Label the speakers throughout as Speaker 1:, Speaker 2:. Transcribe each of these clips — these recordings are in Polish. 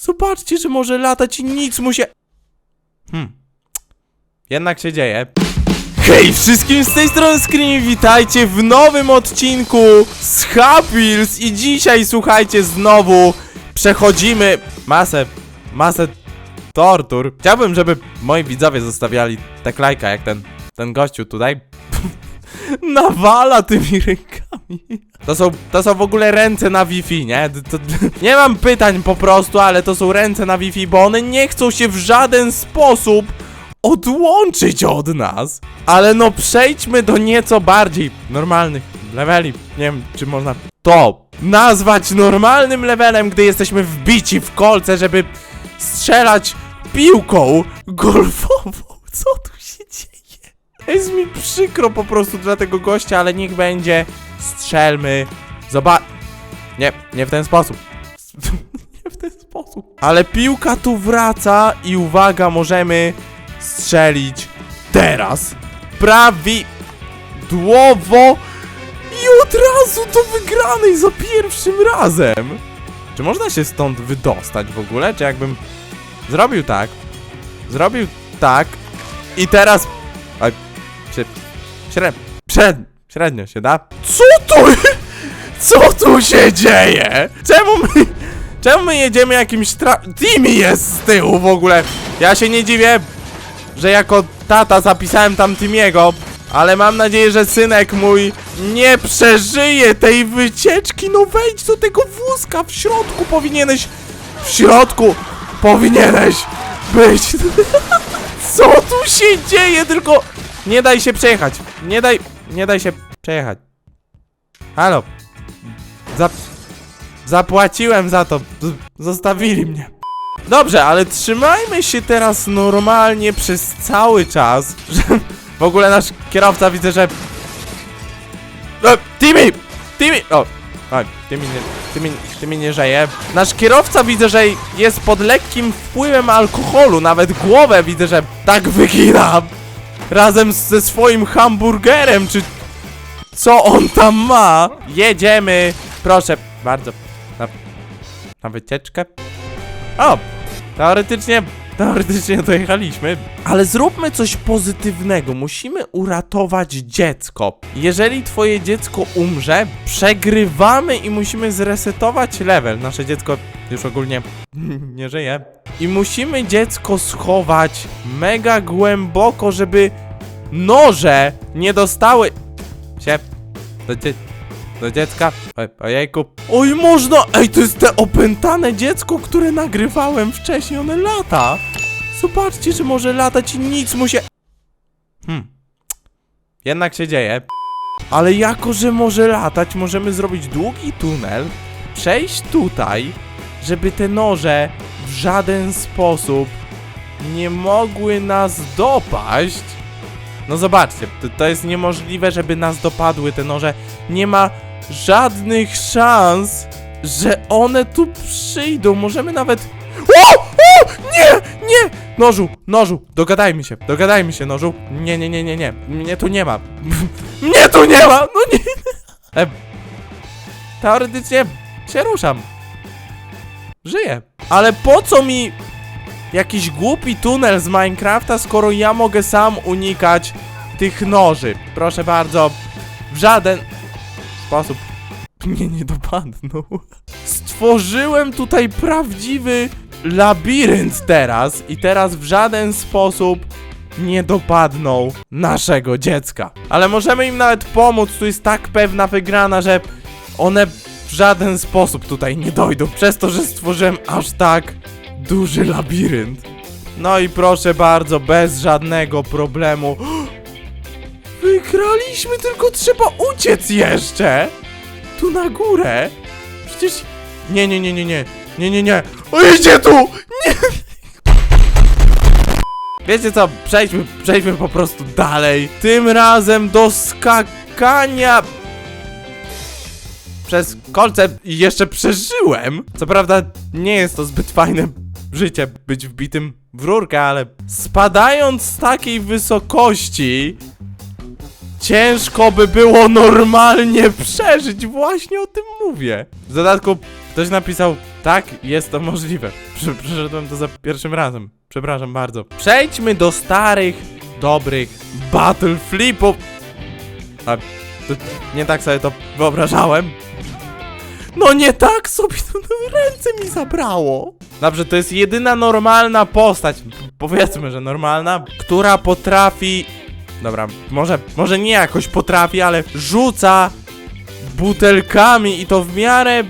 Speaker 1: Zobaczcie, że może latać i nic mu się... Hmm. Jednak się dzieje. Hej wszystkim z tej strony Scream, witajcie w nowym odcinku z Happy Wheels i dzisiaj słuchajcie znowu przechodzimy masę, masę tortur. Chciałbym, żeby moi widzowie zostawiali tak lajka jak ten, ten gościu tutaj. Nawala tymi rękami. To są, to są w ogóle ręce na Wi-Fi, nie? To, to, nie mam pytań po prostu, ale to są ręce na Wi-Fi, bo one nie chcą się w żaden sposób odłączyć od nas. Ale no przejdźmy do nieco bardziej normalnych leveli. Nie wiem, czy można to nazwać normalnym levelem, gdy jesteśmy wbici w kolce, żeby strzelać piłką golfową. Co tu się dzieje? Jest mi przykro po prostu dla tego gościa, ale niech będzie. Strzelmy. Zobacz. Nie, nie w ten sposób. nie w ten sposób. Ale piłka tu wraca i uwaga, możemy strzelić teraz. Prawidłowo i od razu do wygranej za pierwszym razem. Czy można się stąd wydostać w ogóle? Czy jakbym zrobił tak, zrobił tak i teraz... A, się, śred, śred, średnio się da? Co tu? Co tu się dzieje? Czemu my... Czemu my jedziemy jakimś tra... Timmy jest z tyłu w ogóle. Ja się nie dziwię, że jako tata zapisałem tam Timiego, ale mam nadzieję, że synek mój nie przeżyje tej wycieczki. No wejdź do tego wózka, w środku powinieneś, w środku powinieneś być. Co tu się dzieje? Tylko nie daj się przejechać. Nie daj, nie daj się przejechać. Halo. Zap... Zapłaciłem za to. Zostawili mnie. Dobrze, ale trzymajmy się teraz normalnie przez cały czas. Że w ogóle nasz kierowca widzę, że. E, Timmy! Timmy! O! A, Timmy nie, Timmy, Timmy nie żyje. Nasz kierowca widzę, że jest pod lekkim wpływem alkoholu. Nawet głowę widzę, że tak wygina. Razem ze swoim hamburgerem, czy co on tam ma? Jedziemy. Proszę bardzo. Na, na wycieczkę. O! Teoretycznie, teoretycznie dojechaliśmy. Ale zróbmy coś pozytywnego. Musimy uratować dziecko. Jeżeli twoje dziecko umrze, przegrywamy i musimy zresetować level. Nasze dziecko już ogólnie nie żyje. I musimy dziecko schować mega głęboko, żeby noże nie dostały się do, dzie do dziecka. Oj, ojejku. Oj, można! Ej, to jest te opętane dziecko, które nagrywałem wcześniej. One lata. Zobaczcie, że może latać i nic mu się... Hmm. Jednak się dzieje. Ale jako, że może latać, możemy zrobić długi tunel, przejść tutaj, żeby te noże żaden sposób nie mogły nas dopaść. No zobaczcie, to, to jest niemożliwe, żeby nas dopadły te noże. Nie ma żadnych szans, że one tu przyjdą. Możemy nawet. O! O! Nie! Nie! Nożu, nożu, dogadajmy się, dogadajmy się, nożu. Nie, nie, nie, nie, nie. Mnie tu nie ma. Mnie tu nie ma! No nie! Teoretycznie się ruszam. Żyję. Ale po co mi jakiś głupi tunel z Minecrafta, skoro ja mogę sam unikać tych noży. Proszę bardzo, w żaden sposób mnie nie dopadną. Stworzyłem tutaj prawdziwy labirynt teraz i teraz w żaden sposób nie dopadną naszego dziecka. Ale możemy im nawet pomóc, tu jest tak pewna wygrana, że one w żaden sposób tutaj nie dojdą, przez to, że stworzyłem aż tak duży labirynt. No i proszę bardzo, bez żadnego problemu. Wygraliśmy, tylko trzeba uciec jeszcze! Tu na górę! Przecież... Nie, nie, nie, nie, nie. Nie, nie, nie. O, idzie tu! Nie! Wiecie co, przejdźmy, przejdźmy po prostu dalej. Tym razem do skakania przez kolce i jeszcze przeżyłem. Co prawda nie jest to zbyt fajne życie być wbitym w rurkę, ale spadając z takiej wysokości ciężko by było normalnie przeżyć. Właśnie o tym mówię. W dodatku ktoś napisał Tak, jest to możliwe. Prze- Przeszedłem to za pierwszym razem. Przepraszam bardzo. Przejdźmy do starych, dobrych battle flipów. A, nie tak sobie to wyobrażałem. No nie tak sobie to ręce mi zabrało. Dobrze, to jest jedyna normalna postać, powiedzmy, że normalna, która potrafi... Dobra, może, może nie jakoś potrafi, ale rzuca butelkami i to w miarę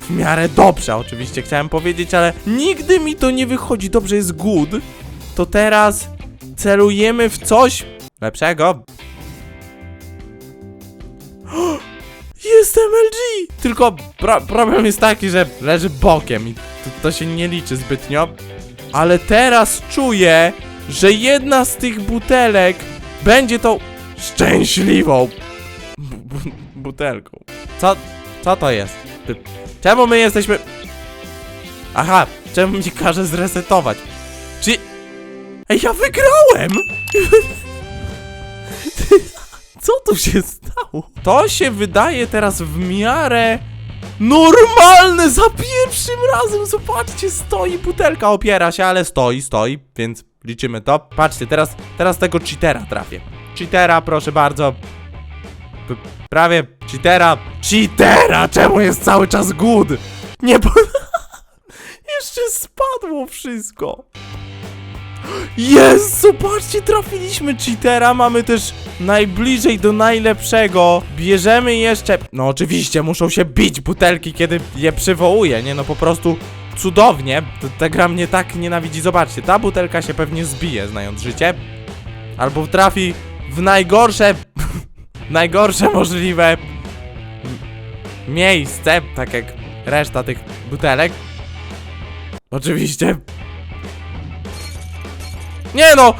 Speaker 1: w miarę dobrze, oczywiście chciałem powiedzieć, ale nigdy mi to nie wychodzi. Dobrze jest good. To teraz celujemy w coś lepszego. Jest MLG! Tylko pro problem jest taki, że leży bokiem i to, to się nie liczy zbytnio. Ale teraz czuję, że jedna z tych butelek będzie tą szczęśliwą bu bu butelką. Co, co to jest? Czemu my jesteśmy... Aha, czemu mi każe zresetować? Czy... Ej, ja wygrałem! Co tu się stało? To się wydaje teraz w miarę... Normalne za pierwszym razem! Zobaczcie, stoi butelka, opiera się, ale stoi, stoi, więc liczymy to. Patrzcie, teraz, teraz tego cheatera trafię. Cheatera, proszę bardzo. P- Prawie cheatera. Cheatera! Czemu jest cały czas good? Nie, bo... Jeszcze spadło wszystko. Jest! Zobaczcie, trafiliśmy cheatera, mamy też najbliżej do najlepszego. Bierzemy jeszcze... No oczywiście, muszą się bić butelki, kiedy je przywołuję, nie? No po prostu cudownie. T- Ta gra mnie tak nienawidzi. Zobaczcie, ta butelka się pewnie zbije, znając życie. Albo trafi w najgorsze... najgorsze możliwe... miejsce, tak jak reszta tych butelek. Oczywiście. Nie no!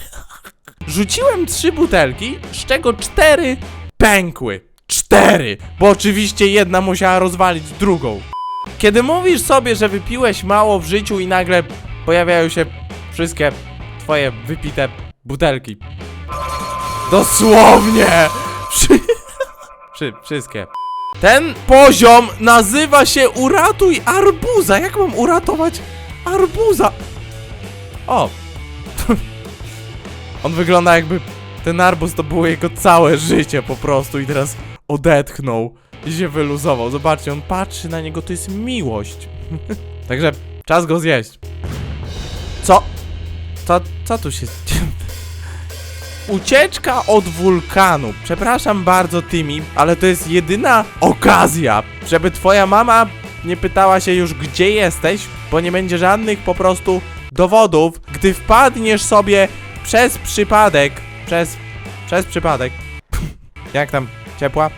Speaker 1: Rzuciłem trzy butelki, z czego cztery pękły. Cztery! Bo oczywiście jedna musiała rozwalić drugą. Kiedy mówisz sobie, że wypiłeś mało w życiu i nagle pojawiają się wszystkie twoje wypite butelki. Dosłownie! Wszy... Wszy... Wszystkie. Ten poziom nazywa się Uratuj Arbuza. Jak mam uratować arbuza? O! On wygląda jakby ten arbuz to było jego całe życie po prostu i teraz odetchnął i się wyluzował. Zobaczcie, on patrzy na niego, to jest miłość. Także czas go zjeść. Co? Co, co tu się... Ucieczka od wulkanu. Przepraszam bardzo, Timmy, ale to jest jedyna okazja, żeby twoja mama nie pytała się już, gdzie jesteś, bo nie będzie żadnych po prostu dowodów, gdy wpadniesz sobie przez przypadek, przez, przez przypadek. Jak tam? Ciepła?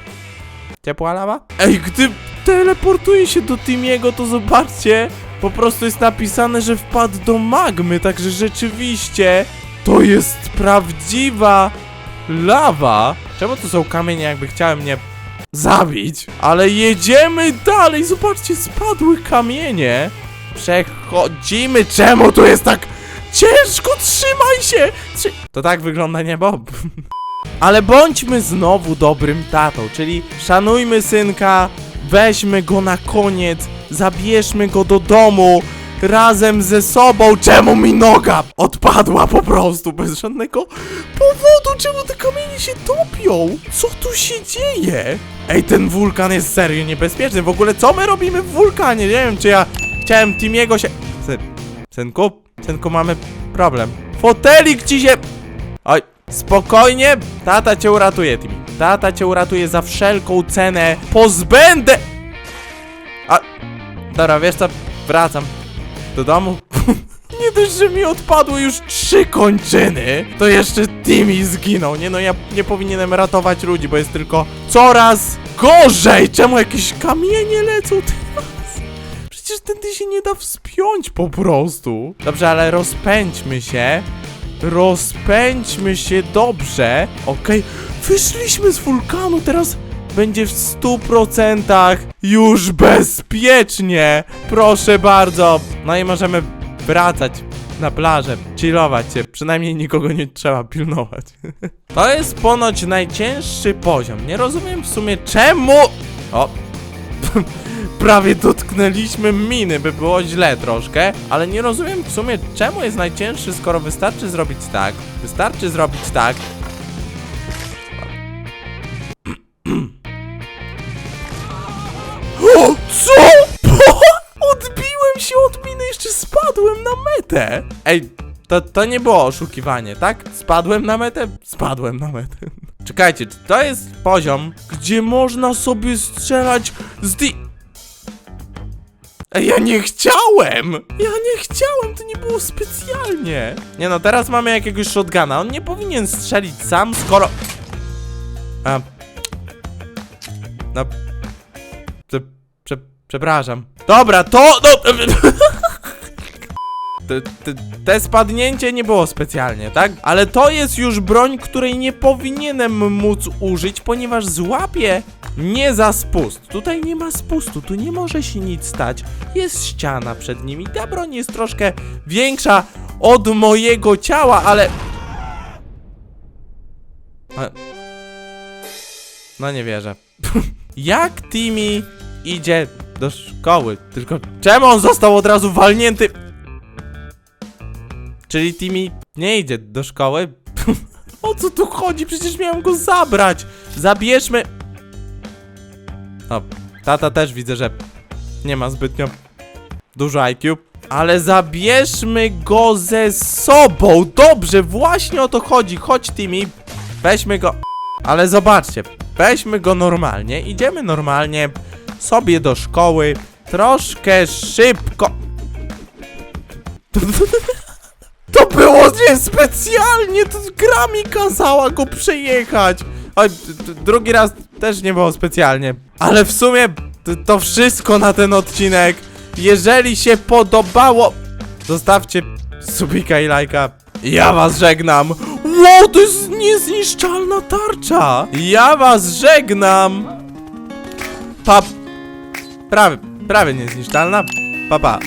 Speaker 1: Ciepła lawa? Ej, gdy teleportuje się do Timiego, to zobaczcie, po prostu jest napisane, że wpadł do magmy, także rzeczywiście to jest prawdziwa lawa. Czemu to są kamienie, jakby chciałem mnie zabić? Ale jedziemy dalej, zobaczcie, spadły kamienie. Przechodzimy, czemu tu jest tak ciężko? Trzymaj się! Trzy... To tak wygląda niebo. Ale bądźmy znowu dobrym tatą, czyli szanujmy synka, weźmy go na koniec, zabierzmy go do domu razem ze sobą. Czemu mi noga odpadła po prostu bez żadnego powodu? Czemu te kamienie się topią? Co tu się dzieje? Ej, ten wulkan jest serio niebezpieczny. W ogóle co my robimy w wulkanie? Nie wiem, czy ja chciałem Timiego się... Syn, synku? Synku, mamy problem. Fotelik ci się... Oj, spokojnie, tata cię uratuje, Timmy. Tata cię uratuje za wszelką cenę. Pozbędę... A... Dobra, wiesz co? Wracam do domu. Nie dość, że mi odpadły już trzy kończyny, to jeszcze Timmy zginął. Nie no, ja nie powinienem ratować ludzi, bo jest tylko coraz gorzej. Czemu jakieś kamienie lecą? Przecież tędy się nie da wspiąć po prostu. Dobrze, ale rozpędźmy się. Rozpędźmy się dobrze. Okej, wyszliśmy z wulkanu, teraz będzie w 100% już bezpiecznie. Proszę bardzo. No i możemy wracać na plażę, chillować się. Przynajmniej nikogo nie trzeba pilnować. To jest ponoć najcięższy poziom. Nie rozumiem w sumie czemu... O! prawie dotknęliśmy miny, by było źle troszkę, ale nie rozumiem w sumie czemu jest najcięższy, skoro wystarczy zrobić tak, wystarczy zrobić tak. O, co? Odbiłem się od miny, jeszcze spadłem na metę. Ej, to, to nie było oszukiwanie, tak? Spadłem na metę? Spadłem na metę. Czekajcie, czy to jest poziom, gdzie można sobie strzelać z di... Ej, ja nie chciałem! Ja nie chciałem, to nie było specjalnie. Nie no, teraz mamy jakiegoś shotguna, on nie powinien strzelić sam, skoro... A... No... Prze, prze, przepraszam. Dobra, to... No... Te, te, te spadnięcie nie było specjalnie, tak? Ale to jest już broń, której nie powinienem móc użyć, ponieważ złapie nie za spust. Tutaj nie ma spustu, tu nie może się nic stać. Jest ściana przed nimi. Ta broń jest troszkę większa od mojego ciała, ale... No nie wierzę. Jak Timmy idzie do szkoły? Tylko czemu on został od razu walnięty? Czyli Timmy nie idzie do szkoły? o co tu chodzi? Przecież miałem go zabrać! Zabierzmy... O, tata też widzę, że nie ma zbytnio dużo IQ. Ale zabierzmy go ze sobą! Dobrze, właśnie o to chodzi. Chodź Timmy, weźmy go... Ale zobaczcie, weźmy go normalnie, idziemy normalnie sobie do szkoły, troszkę szybko... To było nie specjalnie, to gra mi kazała go przejechać. Oj, drugi raz też nie było specjalnie. Ale w sumie to, wszystko na ten odcinek. Jeżeli się podobało, zostawcie subika i lajka. Ja was żegnam. Wow, to jest niezniszczalna tarcza. Ja was żegnam. Pa... Prawie, prawie niezniszczalna. Pa, pa.